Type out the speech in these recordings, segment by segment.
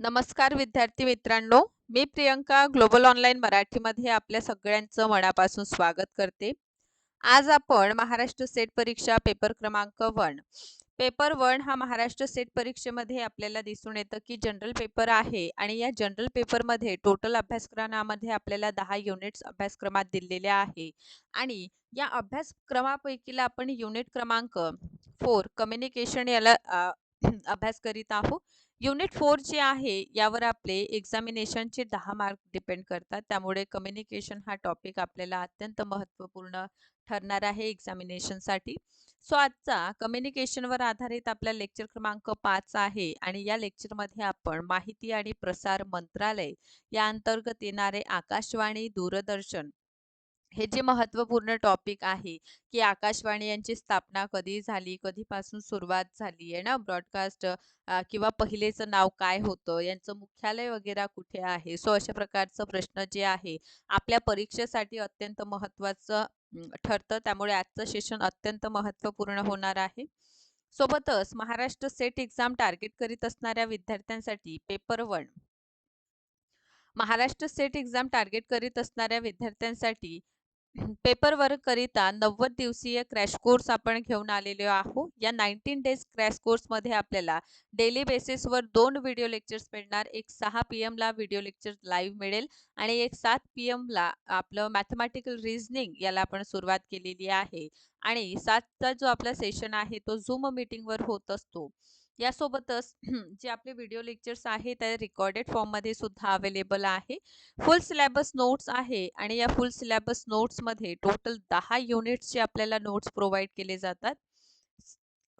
नमस्कार विद्यार्थी मित्रांनो मी प्रियंका ग्लोबल ऑनलाईन मराठीमध्ये आपल्या सगळ्यांचं मनापासून स्वागत करते. आज आपण महाराष्ट्र सेट परीक्षा पेपर क्रमांक वन. पेपर वन हा महाराष्ट्र सेट परीक्षेमध्ये आपल्याला दिसून येतं की जनरल पेपर आहे आणि या जनरल पेपरमध्ये टोटल अभ्यासक्रमामध्ये आपल्याला दहा युनिट्स अभ्यासक्रमात दिलेल्या आहे. आणि या अभ्यासक्रमापैकीला आपण युनिट क्रमांक फोर कम्युनिकेशन याला अभ्यास करीत आहोत युनिट फोर जे आहे यावर आपले एक्झामिनेशनचे दहा मार्क डिपेंड करतात. त्यामुळे कम्युनिकेशन हा टॉपिक आपल्याला अत्यंत महत्त्वपूर्ण ठरणार आहे एक्झामिनेशनसाठी सो आजचा कम्युनिकेशनवर आधारित आपला लेक्चर क्रमांक पाच आहे आणि या लेक्चरमध्ये आपण माहिती आणि प्रसार मंत्रालय या अंतर्गत येणारे आकाशवाणी दूरदर्शन हे जे महत्त्वपूर्ण टॉपिक आहे की आकाशवाणी यांची स्थापना कधी झाली कधीपासून सुरुवात झाली आहे ना? ब्रॉडकास्ट किंवा पहिलेचं नाव काय होतं? यांचं मुख्यालय वगैरे कुठे आहे? सो अशा प्रकारचं प्रश्न जे आहे आपल्या परीक्षेसाठी अत्यंत महत्त्वाचं ठरतं. त्यामुळे आजचं सेशन अत्यंत महत्त्वपूर्ण होणार आहे. सोबतच महाराष्ट्र सेट एक्झाम टार्गेट करीत असणाऱ्या विद्यार्थ्यांसाठी paper one Maharashtra SET exam target करीत असणाऱ्या विद्यार्थ्यांसाठी पेपर वर्क करिता नव्वद दिवसीय क्रॅश कोर्स आपण घेऊन आलेलो आहोत. या नाईन्टीन डेज क्रॅश कोर्समध्ये आपल्याला डेली बेसिसवर दोन व्हिडिओ लेक्चर्स मिळणार. एक सहा पी एमला व्हिडिओ लेक्चर लाईव्ह मिळेल आणि एक सात पी एमला आपलं मॅथमॅटिकल रिझनिंग याला आपण सुरुवात केलेली आहे. आणि सातचा जो आपला सेशन आहे तो झूम मीटिंगवर होत असतो. यासोबतच जे आपले व्हिडिओ लेक्चर्स आहे त्या रेकॉर्डेड फॉर्ममध्ये सुद्धा अवेलेबल आहे. फुल सिलेबस नोट्स आहे आणि या फुल सिलेबस नोट्समध्ये टोटल दहा युनिट्सचे आपल्याला नोट्स प्रोव्हाइड केले जातात.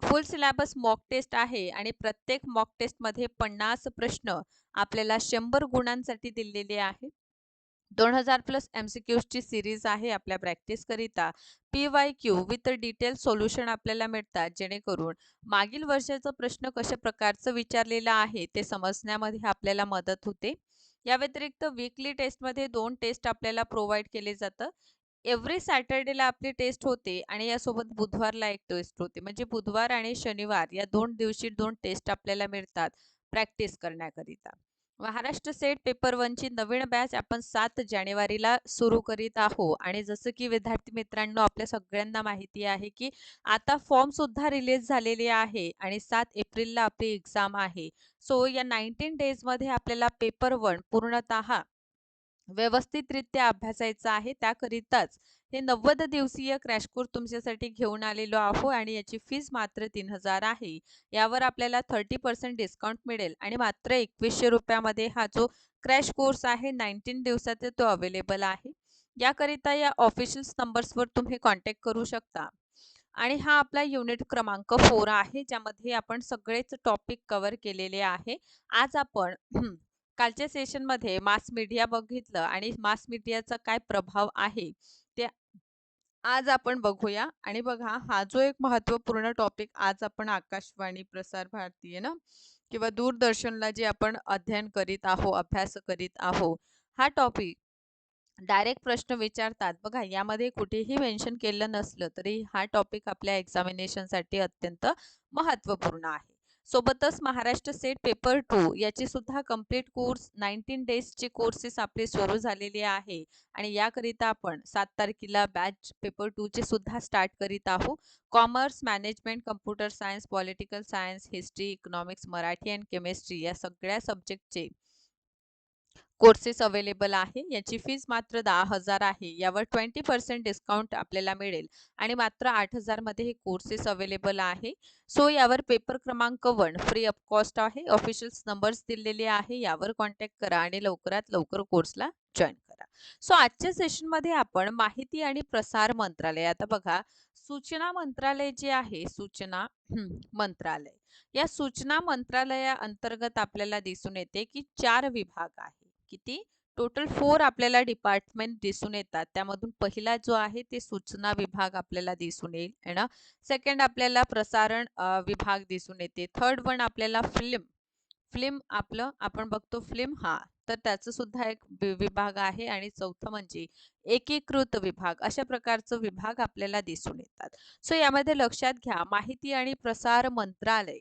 फुल सिलेबस मॉक टेस्ट आहे आणि प्रत्येक मॉक टेस्टमध्ये पन्नास प्रश्न आपल्याला शंभर गुणांसाठी दिलेले आहे दोन हजार प्लस एम सी क्यूजची सिरीज आहे आपल्या प्रॅक्टिसकरिता P Y Q with detail solution आपल्याला मिळतात जेणेकरून मागील वर्षाचा प्रश्न कशा प्रकारचं विचारलेला आहे ते समजण्यामध्ये आपल्याला मदत होते. या व्यतिरिक्त वीकली टेस्टमध्ये दोन टेस्ट आपल्याला प्रोव्हाइड केले जातं. एव्हरी सॅटर्डेला आपली टेस्ट होते आणि यासोबत बुधवारला एक टेस्ट होते. म्हणजे बुधवार आणि शनिवार या दोन दिवशी दोन टेस्ट आपल्याला मिळतात प्रॅक्टिस करण्याकरिता. महाराष्ट्र सेट पेपर वनची नवीन बॅच आपण सात जानेवारीला सुरू करीत आहोत आणि जसं की विद्यार्थी मित्रांनो आपल्या सगळ्यांना माहिती आहे की आता फॉर्म सुद्धा रिलीज झालेले आहे आणि सात एप्रिलला आपली एक्झाम आहे. सो या नाईन्टीन डेजमध्ये आपल्याला पेपर वन पूर्णतः व्यवस्थितरित्या अभ्यासायचं आहे. त्याकरिताच हे नव्वद दिवसीय क्रॅश कोर्स तुमच्यासाठी घेऊन आलेलो आहो आणि याची फीस मात्र तीन हजार आहे. यावर आपल्याला थर्टी पर्सेंट डिस्काउंट मिळेल आणि मात्र एकवीसशे रुपयामध्ये हा जो क्रॅश कोर्स आहे नाईन्टीन दिवसाचा तो अवेलेबल आहे. याकरिता या ऑफिशियल नंबर्सवर तुम्ही कॉन्टॅक्ट करू शकता. आणि हा आपला युनिट क्रमांक फोर आहे ज्यामध्ये आपण सगळेच टॉपिक कव्हर केलेले आहे. आज आपण कालच्या सेशनमध्ये मास मीडिया बघितलं आणि मास मीडियाचा काय प्रभाव आहे? आज आपण बघूया. आणि बघा हा जो एक महत्त्वपूर्ण टॉपिक आज आपण आकाशवाणी प्रसार भारतीय ना? किंवा दूरदर्शनला जे आपण अध्ययन करीत आहो अभ्यास करीत आहो हा टॉपिक डायरेक्ट प्रश्न विचारतात. बघा यामध्ये कुठेही मेन्शन केलं नसलं तरी हा टॉपिक आपल्या एक्झामिनेशनसाठी अत्यंत महत्त्वपूर्ण आहे. सोबतच महाराष्ट्र सेट पेपर टू याचे सुद्धा कंप्लीट कोर्स नाईन्टीन डेजचे कोर्सेस आपले सुरू झालेले आहे. आणि याकरिता आपण सात तारखेला बॅच पेपर टूचे सुद्धा स्टार्ट करीत आहोत. Commerce management computer science political science history economics Marathi and chemistry या सगळ्या सब्जेक्टचे कोर्सेस अवेलेबल आहे. याची फीज मात्र दहा हजार आहे. यावर ट्वेंटी पर्सेंट डिस्काउंट आपल्याला मिळेल. आणि मात्र आठ हजारमध्ये हे कोर्सेस अवेलेबल आहे. सो यावर पेपर क्रमांक वन फ्री ऑफ कॉस्ट आहे. ऑफिशियल्स नंबर्स दिलेले आहे. यावर कॉन्टॅक्ट करा आणि लवकरात लवकर कोर्सला जॉईन करा. सो आजच्या सेशनमध्ये आपण माहिती आणि प्रसार मंत्रालय आता बघा सूचना मंत्रालय जे आहे सूचना मंत्रालय. या सूचना मंत्रालया अंतर्गत आपल्याला दिसून येते की चार विभाग आहे किती टोटल फोर आपल्याला डिपार्टमेंट दिसून येतात. त्यामधून पहिला जो आहे ते सूचना विभाग आपल्याला दिसून येईल. ना सेकंड आपल्याला प्रसारण विभाग दिसून येते. थर्ड वन आपल्याला फिल्म फिल्म आपलं आपण बघतो फिल्म हा. तर त्याचं सुद्धा एक विभाग आहे. आणि चौथं म्हणजे एकीकृत विभाग. अशा प्रकारचं विभाग आपल्याला दिसून येतात. सो यामध्ये लक्षात घ्या. माहिती आणि प्रसार मंत्रालय.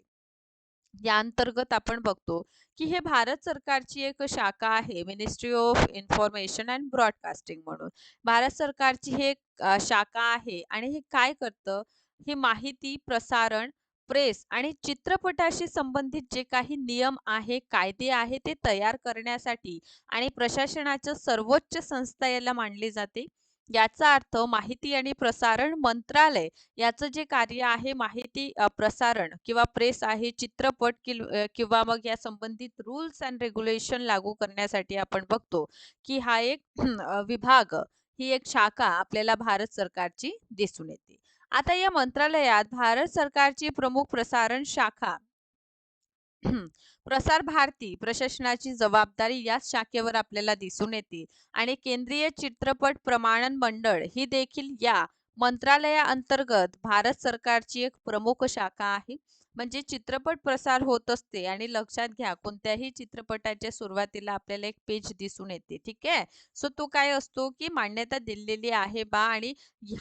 या अंतर्गत आपण बघतो की हे भारत सरकारची एक शाखा आहे ministry of information and broadcasting म्हणून. भारत सरकारची हे एक शाखा आहे आणि हे काय करतं? हे माहिती प्रसारण प्रेस आणि चित्रपटाशी संबंधित जे काही नियम आहे कायदे आहे ते तयार करण्यासाठी आणि प्रशासनाच्या सर्वोच्च संस्था याला मानली जाते. याचा अर्थ माहिती आणि प्रसारण मंत्रालय याचं जे कार्य आहे माहिती प्रसारण किंवा प्रेस आहे चित्रपट किल किंवा मग या संबंधित रूल्स अँड रेग्युलेशन लागू करण्यासाठी आपण बघतो की हा एक विभाग ही एक शाखा आपल्याला भारत सरकारची दिसून येते. आता या मंत्रालयात भारत सरकारची प्रमुख प्रसारण शाखा प्रसार भारती प्रशासनाची जबाबदारी याच शाखेवर आपल्याला दिसून येते. आणि केंद्रीय चित्रपट प्रमाणन मंडळ ही देखील या मंत्रालयाअंतर्गत भारत सरकारची एक प्रमुख शाखा आहे. म्हणजे चित्रपट प्रसार होत असते आणि लक्षात घ्या कोणत्याही चित्रपटाच्या सुरुवातीला आपल्याला एक पेज दिसून येते ठीक आहे? सो तो काय असतो की मान्यता दिलेली आहे बा आणि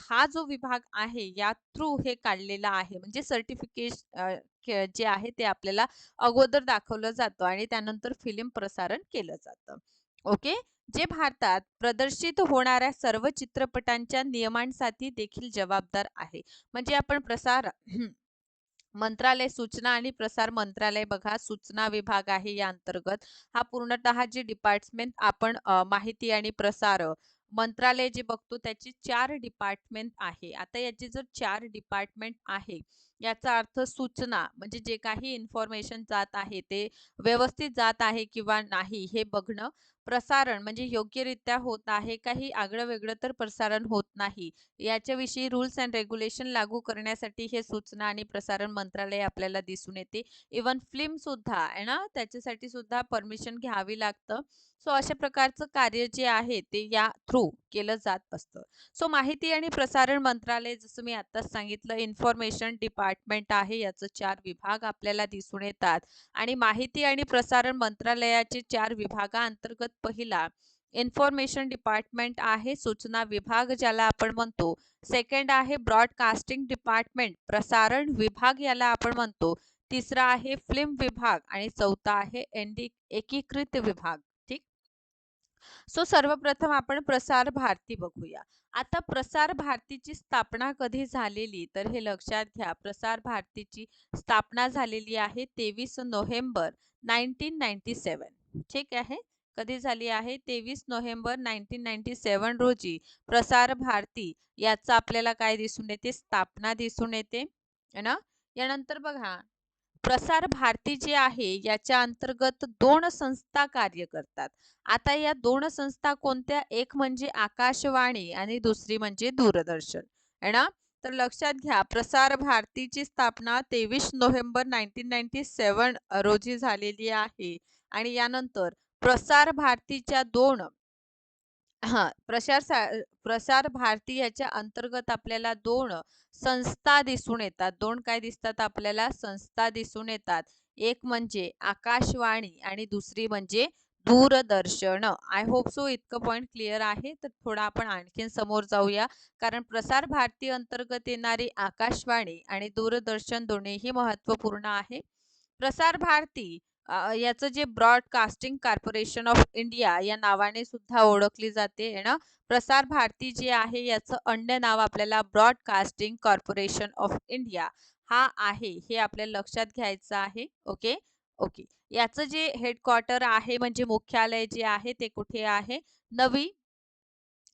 हा जो विभाग आहे या थ्रू हे काढलेला आहे. म्हणजे सर्टिफिकेट जे आहे ते आपल्याला अगोदर दाखवलं जातं आणि त्यानंतर फिल्म प्रसारण केलं जातं. ओके? जे भारतात प्रदर्शित होणाऱ्या सर्व चित्रपटांच्या नियमांसाठी देखील जबाबदार आहे. म्हणजे आपण प्रसार मंत्रालय सूचना आणि प्रसार मंत्रालय बघा सूचना विभाग आहे या अंतर्गत. हा पूर्णतः जे डिपार्टमेंट आपण माहिती आणि प्रसार मंत्रालय जे बघतो त्याची चार डिपार्टमेंट आहे. आता याचे जर चार डिपार्टमेंट आहे याचा अर्थ सूचना म्हणजे जे काही इन्फॉर्मेशन जात आहे ते व्यवस्थित जात आहे किंवा नाही हे बघणं प्रसारण म्हणजे योग्यरित्या होत आहे काही आगळं वेगळं तर प्रसारण होत नाही. याच्याविषयी रूल्स अँड रेग्युलेशन लागू करण्यासाठी हे सूचना आणि प्रसारण मंत्रालय आपल्याला दिसून येते. इवन फिल्म सुद्धा आहे ना त्याच्यासाठी सुद्धा परमिशन घ्यावी लागतं. सो अशा प्रकारचं कार्य जे आहे ते या थ्रू केलं जात असतं. सो माहिती आणि प्रसारण मंत्रालय जसं मी आत्ताच सांगितलं इन्फॉर्मेशन डिपार्टमेंट आहे याचं चार विभाग आपल्याला दिसून येतात. आणि माहिती आणि प्रसारण मंत्रालयाचे चार विभागांतर्गत पहिला इन्फॉर्मेशन डिपार्टमेंट आहे सूचना विभाग ज्याला आपण म्हणतो. सेकंड आहे ब्रॉडकास्टिंग डिपार्टमेंट प्रसारण विभाग याला आपण म्हणतो. तिसरा आहे फिल्म विभाग आणि चौथा आहे एनडी एकीकृत विभाग. ठीक? सो सर्वप्रथम आपण प्रसार भारती बघूया. आता प्रसार भारतीची स्थापना कधी झालेली? तर हे लक्षात घ्या. प्रसार भारतीची स्थापना झालेली आहे तेवीस नोव्हेंबर नाईन्टीन नाईन्टी सेवन ठीक आहे? कधी झाली आहे? तेवीस नोव्हेंबर नाईन्टीन नाईन्टी सेवन रोजी प्रसार भारती याचा आपल्याला काय दिसून येते? स्थापना दिसून येते ना? यानंतर बघा प्रसार भारती जे आहे याच्या अंतर्गत दोन संस्था कार्य करतात. आता या दोन संस्था कोणत्या? एक म्हणजे आकाशवाणी आणि दुसरी म्हणजे दूरदर्शन है ना? तर लक्षात घ्या प्रसार भारतीची स्थापना तेवीस नोव्हेंबर नाईन्टीन नाईन्टी सेवन रोजी झालेली आहे. आणि यानंतर प्रसार भारतीच्या दोन हा प्रसार प्रसार भारती याच्या अंतर्गत आपल्याला दोन संस्था दिसून येतात. दोन काय दिसतात आपल्याला? संस्था दिसून येतात. एक म्हणजे आकाशवाणी आणि दुसरी म्हणजे दूरदर्शन. आय होप सो इतकं पॉईंट क्लिअर आहे. तर थोडा आपण आणखीन समोर जाऊया. कारण प्रसार भारती अंतर्गत येणारी आकाशवाणी आणि दूरदर्शन दोन्हीही महत्त्वपूर्ण आहे. प्रसार भारती याचं जे ब्रॉडकास्टिंग कॉर्पोरेशन ऑफ इंडिया या नावाने सुद्धा ओळखली जाते है ना? प्रसार भारती जे आहे याचं अन्य नाव आपल्याला ब्रॉडकास्टिंग कॉर्पोरेशन ऑफ इंडिया हा आहे हे आपल्याला लक्षात घ्यायचं आहे ओके? ओके. याचं जे हेडक्वार्टर आहे म्हणजे मुख्यालय जे आहे ते कुठे आहे? नवी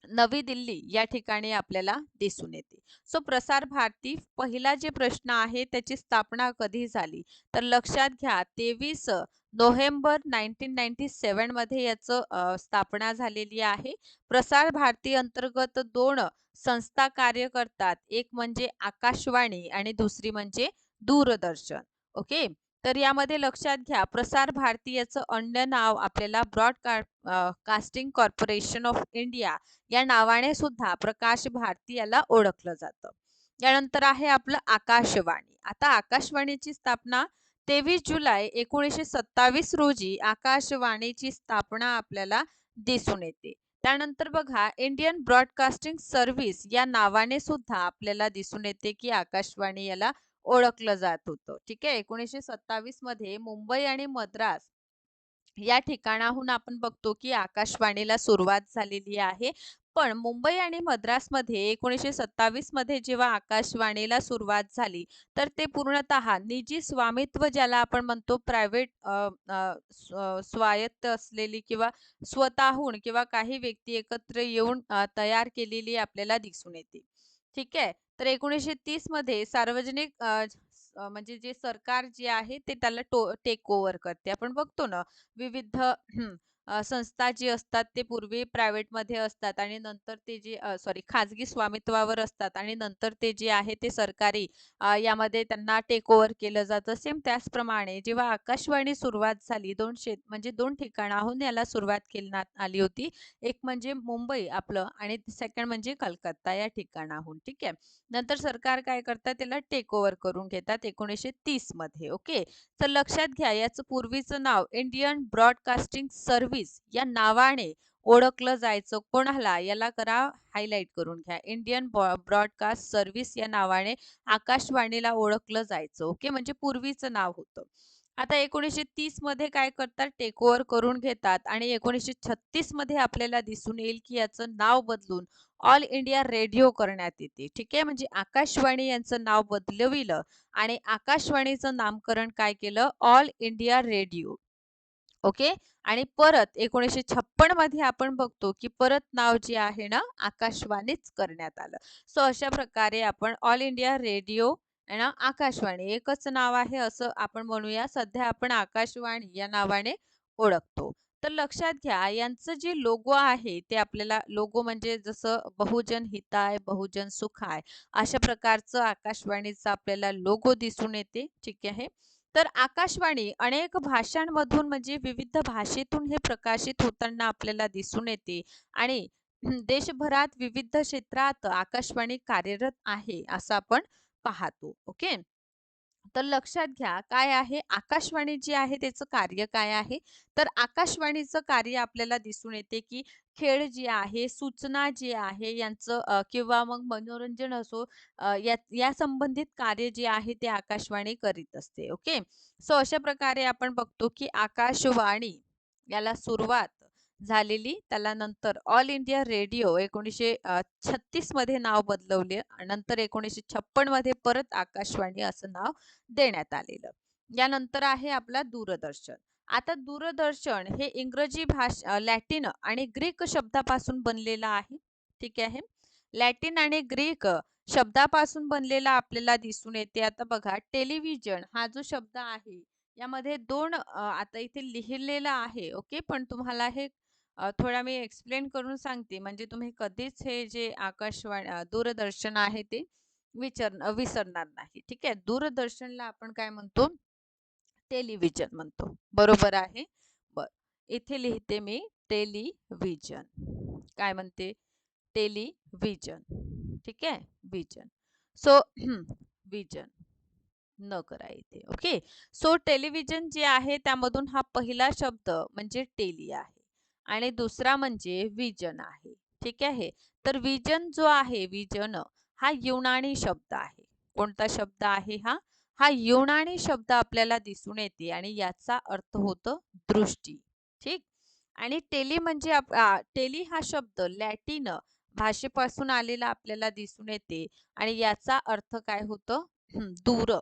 नवी दिल्ली या ठिकाणी आपल्याला दिसून येते. सो प्रसार भारती पहिला जे प्रश्न आहे त्याची स्थापना कधी झाली? तर लक्षात घ्या तेवीस नोव्हेंबर नाईन्टीन नाईन्टी सेवनमध्ये याचं स्थापना झालेली आहे. प्रसार भारती अंतर्गत दोन संस्था कार्य करतात. एक म्हणजे आकाशवाणी आणि दुसरी म्हणजे दूरदर्शन. ओके? तर यामध्ये लक्षात घ्या प्रसार भारतीयाचं अन्य नाव आपल्याला broadcast casting corporation of India या नावाने सुद्धा प्रकाश भारती याला ओळखलं जातं. यानंतर आहे आपलं आकाशवाणी. आता आकाशवाणीची स्थापना तेवीस जुलै एकोणीसशे सत्तावीस रोजी आकाशवाणीची स्थापना आपल्याला दिसून येते. त्यानंतर बघा इंडियन ब्रॉडकास्टिंग सर्व्हिस या नावाने सुद्धा आपल्याला दिसून येते की आकाशवाणी याला ओळखलं जात होतं. ठीक आहे? एकोणीसशे सत्तावीसमध्ये मुंबई आणि मद्रास या ठिकाणाहून आपण बघतो की आकाशवाणीला सुरुवात झालेली आहे. पण मुंबई आणि मद्रासमध्ये एकोणीसशे सत्तावीसमध्ये जेव्हा आकाशवाणीला सुरुवात झाली तर ते पूर्णतः निजी स्वामित्व ज्याला आपण म्हणतो प्रायव्हेट स्वायत्त असलेली किंवा स्वतःहून किंवा काही व्यक्ती एकत्र येऊन तयार केलेली आपल्याला दिसून येते. ठीक आहे? तर एकोणीसशे तीसमध्ये सार्वजनिक अ, अ, म्हणजे जे सरकार जे आहे ते त्याला टो टेक ओव्हर करते. आपण बघतो ना विविध हम्म, संस्था जी असतात ते पूर्वी प्रायव्हेटमध्ये असतात आणि नंतर ते जे सॉरी खाजगी स्वामित्वावर असतात आणि नंतर ते जे आहे ते सरकारी यामध्ये त्यांना टेक ओव्हर केलं जातं. सेम त्याचप्रमाणे जेव्हा आकाशवाणी सुरुवात झाली दोन शेत म्हणजे दोन ठिकाणाहून याला सुरुवात करण्यात आली होती. एक म्हणजे मुंबई आपलं आणि सेकंड म्हणजे कलकत्ता या ठिकाणाहून ठीक आहे? नंतर सरकार काय करतात त्याला टेक ओव्हर करून घेतात एकोणीसशे तीसमध्ये ओके? तर लक्षात घ्या याचं पूर्वीचं नाव इंडियन ब्रॉडकास्टिंग सर्व्हिस या नावाने ओळखलं जायचं. कोणाला? याला करा हायलाइट करून घ्या. इंडियन ब्रॉडकास्ट सर्व्हिस या नावाने आकाशवाणीला ओळखलं जायचं. ओके म्हणजे पूर्वीचं नाव होतं. आता एकोणीसशे तीसमध्ये काय करतात? टेक ओव्हर करून घेतात आणि एकोणीसशे छत्तीसमध्ये आपल्याला दिसून येईल की याचं नाव बदलून ऑल इंडिया रेडिओ करण्यात येते. ठीक आहे? म्हणजे आकाशवाणी यांचं नाव बदलविलं आणि आकाशवाणीचं नामकरण काय केलं? All India radio okay? आणि परत एकोणीसशे छप्पनमध्ये आपण बघतो की परत नाव जे आहे ना आकाशवाणीच करण्यात आलं. सो अशा प्रकारे आपण ऑल इंडिया रेडिओ ना आकाशवाणी एकच नाव आहे असं आपण म्हणूया. सध्या आपण आकाशवाणी या नावाने ओळखतो. तर लक्षात घ्या यांचं जे लोगो आहे ते आपल्याला लोगो म्हणजे जसं बहुजन हिताय बहुजन सुखाय अशा प्रकारचं आकाशवाणीचं आपल्याला लोगो दिसून येते. ठीक आहे? तर आकाशवाणी अनेक भाषांमधून म्हणजे विविध भाषेतून हे प्रकाशित होताना आपल्याला दिसून येते आणि देशभरात विविध क्षेत्रात आकाशवाणी कार्यरत आहे असं आपण पाहतो. ओके? तर लक्षात घ्या काय आहे? आकाशवाणी जी आहे त्याचं कार्य काय आहे? तर आकाशवाणीचं कार्य आपल्याला दिसून येते की खेळ जे आहे सूचना जी आहे यांचं किंवा मग मनोरंजन असो या या संबंधित कार्य जे आहे ते आकाशवाणी करीत असते ओके? सो अशा प्रकारे आपण बघतो की आकाशवाणी याला सुरुवात झालेली. त्याला नंतर ऑल इंडिया रेडिओ एकोणीसशे छत्तीसमध्ये नाव बदलवले नंतर एकोणीसशे छप्पनमध्ये परत आकाशवाणी असं नाव देण्यात आलेलं. यानंतर आहे आपला दूरदर्शन. आता दूरदर्शन हे इंग्रजी भाषा लॅटिन आणि ग्रीक शब्दापासून बनलेलं आहे. ठीक आहे. लॅटिन आणि ग्रीक शब्दापासून बनलेला आपल्याला दिसून येते. आता बघा टेलिव्हिजन हा जो शब्द आहे यामध्ये दोन आता इथे लिहिलेलं आहे. ओके. पण तुम्हाला हे अ, थोडा मी एक्सप्लेन करून सांगते. म्हणजे तुम्ही कधीच हे जे आकाशवाणी अ, दूरदर्शन आहे ते विचार विसरणार नाही. ठीक आहे? दूरदर्शनला आपण काय म्हणतो? टेलिव्हिजन म्हणतो. बरोबर आहे? बर. इथे लिहिते मी टेलिव्हिजन. काय म्हणते? टेलिव्हिजन. ठीक आहे? विजन सो विजन न करा इथे. ओके? सो टेलिव्हिजन जे आहे त्यामधून हा पहिला शब्द म्हणजे टेली आहे. आणि दुसरा म्हणजे विजन आहे. ठीक आहे? तर विजन जो आहे विजन हा युनानी शब्द आहे. कोणता शब्द आहे हा? हा युनानी शब्द आपल्याला दिसून येते आणि याचा अर्थ होतो दृष्टी. ठीक? आणि टेली म्हणजे टेली हा शब्द लॅटिन भाषेपासून आलेला आपल्याला दिसून येते आणि याचा अर्थ काय होतं? दूर.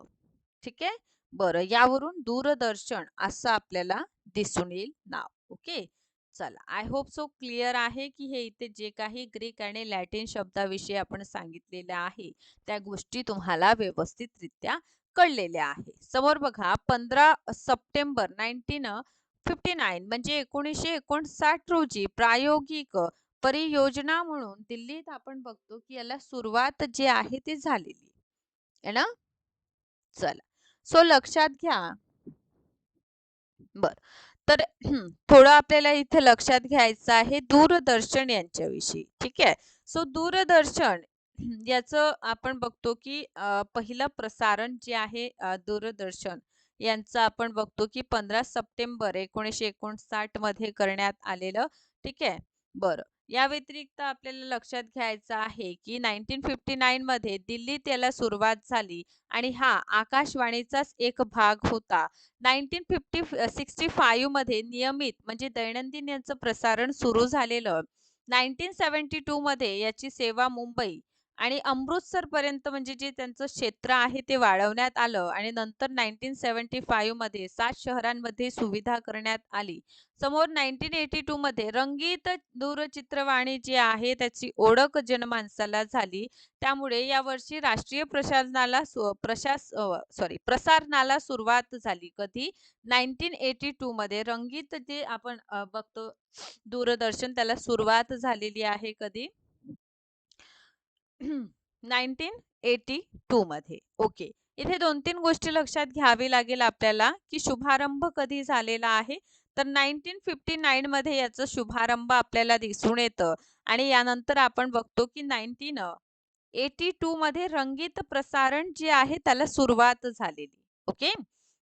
ठीक आहे? बरं यावरून दूरदर्शन असं आपल्याला दिसून येईल नाव. ओके? चला. आय होप सो क्लिअर आहे की हे इथे जे काही ग्रीक आणि लॅटिन शब्दाविषयी आपण सांगितलेले आहे त्या गोष्टी तुम्हाला व्यवस्थितरित्या कळलेल्या आहे. समोर बघा पंधरा सप्टेंबर नाईन्टीन फिफ्टी नाईन म्हणजे एकोणीसशे एकोणसाठ रोजी प्रायोगिक परियोजना म्हणून दिल्लीत आपण बघतो की याला सुरुवात जे आहे ती झालेली. आहे ना? चला. सो लक्षात घ्या. बर. तर थोडं आपल्याला इथे लक्षात घ्यायचं आहे दूरदर्शन यांच्याविषयी. ठीक आहे? सो दूरदर्शन याचं आपण बघतो की पहिलं प्रसारण जे आहे दूरदर्शन यांचं आपण बघतो की पंधरा सप्टेंबर एकोणीसशे एकोणसाठमध्ये करण्यात आलेलं. ठीक आहे? बरं. या व्यतिरिक्त आपल्याला लक्षात घ्यायचं आहे की 1959 मध्ये दिल्लीत याला सुरुवात झाली आणि हा आकाशवाणीचाच एक भाग होता. नाईनटीन फिफ्टी सिक्स्टी फाईव्हमध्ये नियमित म्हणजे दैनंदिन याचं प्रसारण सुरू झालेलं. नाईन्टीन सेवन्टी टूमध्ये याची सेवा मुंबई आणि अमृतसरपर्यंत म्हणजे जे त्यांचं क्षेत्र आहे ते वाढवण्यात आलं आणि नंतर नाईन्टीन सेवन्टी फाईव्हमध्ये सात शहरांमध्ये सुविधा करण्यात आली. समोर नाईंटीन एटी टूमध्ये रंगीत दूरचित्रवाणी जी आहे त्याची ओळख जनमानसाला झाली. त्यामुळे यावर्षी राष्ट्रीय प्रशासनाला सु प्रशास सॉरी प्रसारणाला सुरुवात झाली. कधी? नाईंटीन एटी टूमध्ये रंगीत जे आपण बघतो दूरदर्शन त्याला सुरुवात झालेली आहे कधी? 1982 मध्ये. ओके. इथे 2-3 गोष्टी लक्षात घ्यावी लागेल आपल्याला, की शुभारंभ कधी झालेला आहे. तर 1959 मध्ये याचा शुभारंभ आपल्याला दिसून येतं आणि यानंतर आपण बघतो की 1982 मध्ये रंगीत प्रसारण जे आहे त्याला सुरुवात झालेली. ओके.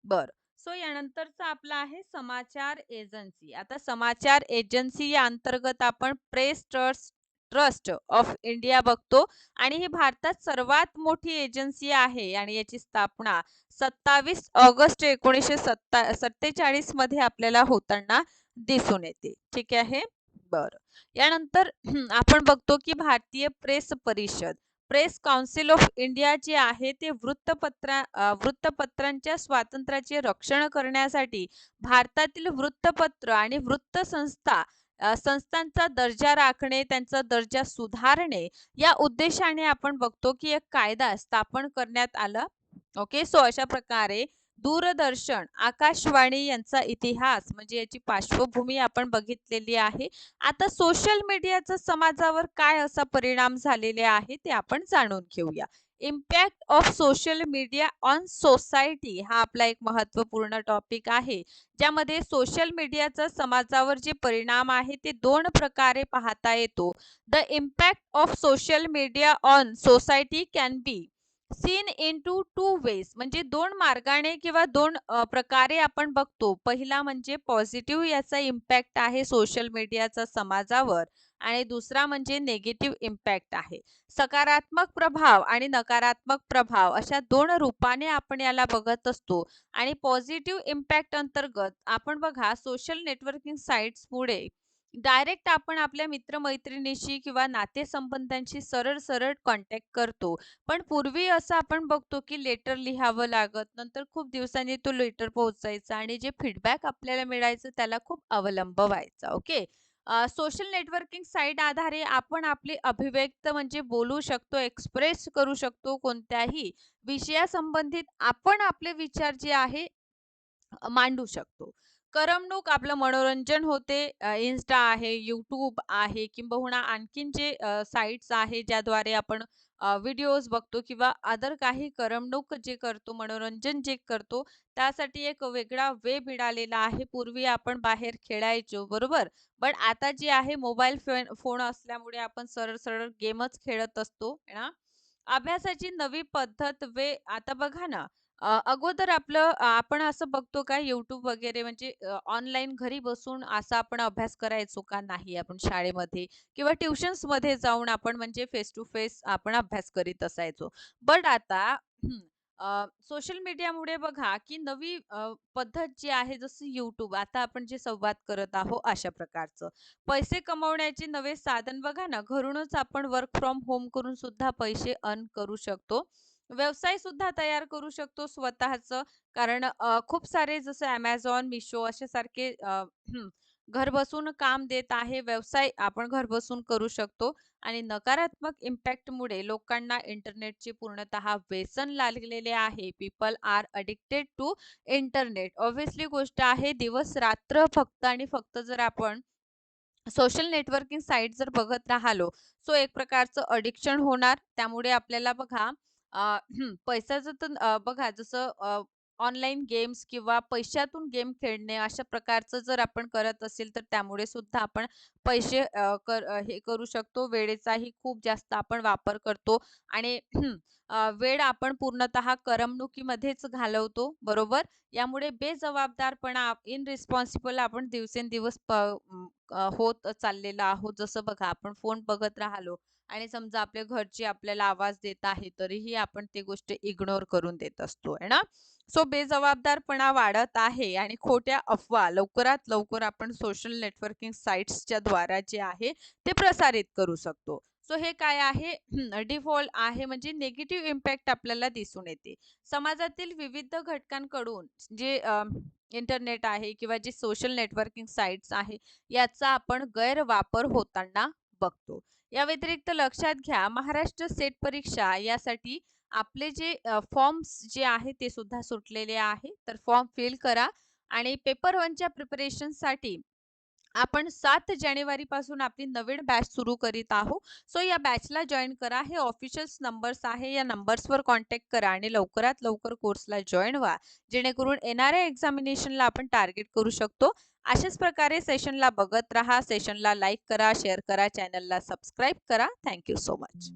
बरं. सो यानंतरचा आपला आहे समाचार एजन्सी. आता समाचार एजन्सी या अंतर्गत आपण press trust trust of India बघतो आणि ही भारतात सर्वात मोठी एजन्सी आहे आणि याची स्थापना 27 ऑगस्ट 1947 मध्ये आपल्याला होताना दिसून येते. ठीक आहे. बर यानंतर आपण बघतो की भारतीय प्रेस परिषद प्रेस काउन्सिल ऑफ इंडिया जे आहे ते वृत्तपत्र वृत्तपत्रांच्या स्वातंत्र्याचे रक्षण करण्यासाठी भारतातील वृत्तपत्र आणि वृत्तसंस्था संस्थांचा दर्जा राखणे, त्यांचा दर्जा सुधारणे या उद्देशाने आपण बघतो की एक कायदा स्थापन करण्यात आला. ओके. सो अशा प्रकारे दूरदर्शन, आकाशवाणी यांचा इतिहास म्हणजे याची पार्श्वभूमी आपण बघितलेली आहे. आता सोशल मीडियाचा समाजावर काय असा परिणाम झालेले आहे ते आपण जाणून घेऊया. Impact of social media on society हा आपला एक महत्त्वपूर्ण टॉपिक आहे. ज्यामध्ये सोशल मीडियाचा समाजावर जे परिणाम आहे ते दोन प्रकारे पाहता येतो. The impact of social media on society can be seen in two two ways म्हणजे दोन मार्गाने किंवा दोन प्रकारे आपण बघतो. पहिला म्हणजे पॉझिटिव्ह याचा इम्पॅक्ट आहे सोशल मीडियाचा समाजावर आणि दुसरा म्हणजे निगेटिव्ह इम्पॅक्ट आहे. सकारात्मक प्रभाव आणि नकारात्मक प्रभाव अशा दोन रूपाने आपण याला बघत असतो आणि पॉझिटिव्ह इम्पॅक्ट अंतर्गत आपण बघा सोशल नेटवर्किंग साईट्समुळे डायरेक्ट आपण आपल्या मित्र-मैत्रिणीशी किंवा नातेसंबंधांशी सरळ-सरळ कॉन्टॅक्ट करतो. पण पूर्वी असं आपण बघतो की लेटर लिहावं लागत. नंतर खूप दिवसांनी तो लेटर पोहोचायचा आणि जे फीडबॅक आपल्याला मिळायचं त्याला खूप अवलंब व्हायचा. ओके. सोशल नेटवर्किंग साईट आधारे आपण आपली अभिव्यक्त म्हणजे बोलू शकतो, एक्सप्रेस करू शकतो. कोणत्याही विषयासंबंधित आपण आपले विचार जे आहे मांडू शकतो. करमणूक आपलं मनोरंजन होते. इन्स्टा आहे, यूट्यूब आहे किंबहुना आणखीन जे साईट्स आहे ज्याद्वारे आपण व्हिडिओज बघतो किंवा अदर काही करमणूक जे करतो, मनोरंजन जे करतो, त्यासाठी एक वेगळा वे मिळालेला आहे. पूर्वी आपण बाहेर खेळायचो, बरोबर? पण आता जे आहे मोबाईल फोन असल्यामुळे आपण सरळ-सरळ गेमच खेळत असतो, ना? अभ्यासाची नवी पद्धत वे आता बघा ना, अ, अगोदर आपलं आपण असं बघतो का YouTube वगैरे म्हणजे ऑनलाईन घरी बसून असा आपण अभ्यास करायचो का? नाही. आपण शाळेमध्ये किंवा ट्युशन्समध्ये जाऊन आपण म्हणजे फेस टू फेस आपण अभ्यास करीत असायचो. बट आता सोशल मीडियामुळे बघा की नवी अ, पद्धत जी आहे जसं यूट्यूब आता आपण जे संवाद करत आहोत अशा प्रकारचं. पैसे कमवण्याचे नवे साधन बघा ना, घरूनच आपण वर्क फ्रॉम होम करून सुद्धा पैसे अर्न करू शकतो. व्यवसाय सुद्धा तयार करू शकतो स्वतःचं. कारण खूप सारे जसं अमेझॉन मिशो असे सारखे घर बसून काम देत आहे. व्यवसाय आपण घर बसून करू शकतो आणि नकारात्मक इम्पॅक्टमुळे लोकांना इंटरनेटचे पूर्णतः व्यसन लागलेले आहे. People are addicted to internet. Obviously गोष्ट आहे दिवस-रात्र फक्त आणि फक्त जर आपण सोशल नेटवर्किंग साईट जर बघत राहिलो, सो एक प्रकारचं अडिक्शन होणार. त्यामुळे आपल्याला बघा अ, पैशाचं तर अ, बघा जसं अ, ऑनलाईन गेम्स किंवा पैशातून गेम खेळणे अशा प्रकारचं जर आपण करत असेल, तर त्यामुळे सुद्धा आपण पैसे अ, कर अ, हे करू शकतो. वेळेचाही खूप जास्त आपण वापर करतो आणि अ, वेळ आपण पूर्णतः करमणुकीमध्येच घालवतो, बरोबर? यामुळे बेजबाबदारपणा, इनरिस्पॉन्सिबल आपण दिवसेंदिवस प अ, होत चाललेलो आहोत. जसं बघा आपण फोन बघत राहिलो आणि समजा आपल्या घरचे आपल्याला आवाज देत आहे, तरीही आपण ती गोष्ट इग्नोर करून देत असतो, है ना? सो बेजबाबदारपणा वाढत आहे आणि खोट्या अफवा लवकरात लवकर आपण सोशल नेटवर्किंग साईट्सच्या द्वारा जे आहे ते प्रसारित करू शकतो. सो हे काय आहे डिफॉल्ट आहे म्हणजे निगेटिव्ह इम्पॅक्ट आपल्याला दिसून येते. समाजातील विविध घटकांकडून जे इंटरनेट आहे किंवा जे सोशल नेटवर्किंग साईट्स आहे याचा आपण गैरवापर होताना बघतो. या व्यतिरिक्त लक्षात घ्या महाराष्ट्र सेट परीक्षा यासाठी आपले जे फॉर्म्स जे आहे ते सुद्धा सुटलेले आहे. तर फॉर्म फिल करा आणि पेपर वनच्या प्रिपरेशनसाठी आपण सात जानेवारी पासून आपली नवीन बॅच सुरू करीत आहोत. सो या बॅचला जॉईन करा. हे ऑफिशियल्स नंबर्स आहे. या नंबर्सवर कॉन्टॅक्ट करा आणि लवकरात लवकर कोर्सला जॉईन व्हा. जेणेकरून येणाऱ्या एक्झामिनेशनला आपण टार्गेट करू शकतो. अशाच प्रकारे सेशनला बघत राहा. सेशनला लाईक करा, शेअर करा, चॅनलला सबस्क्राईब करा. Thank you so much.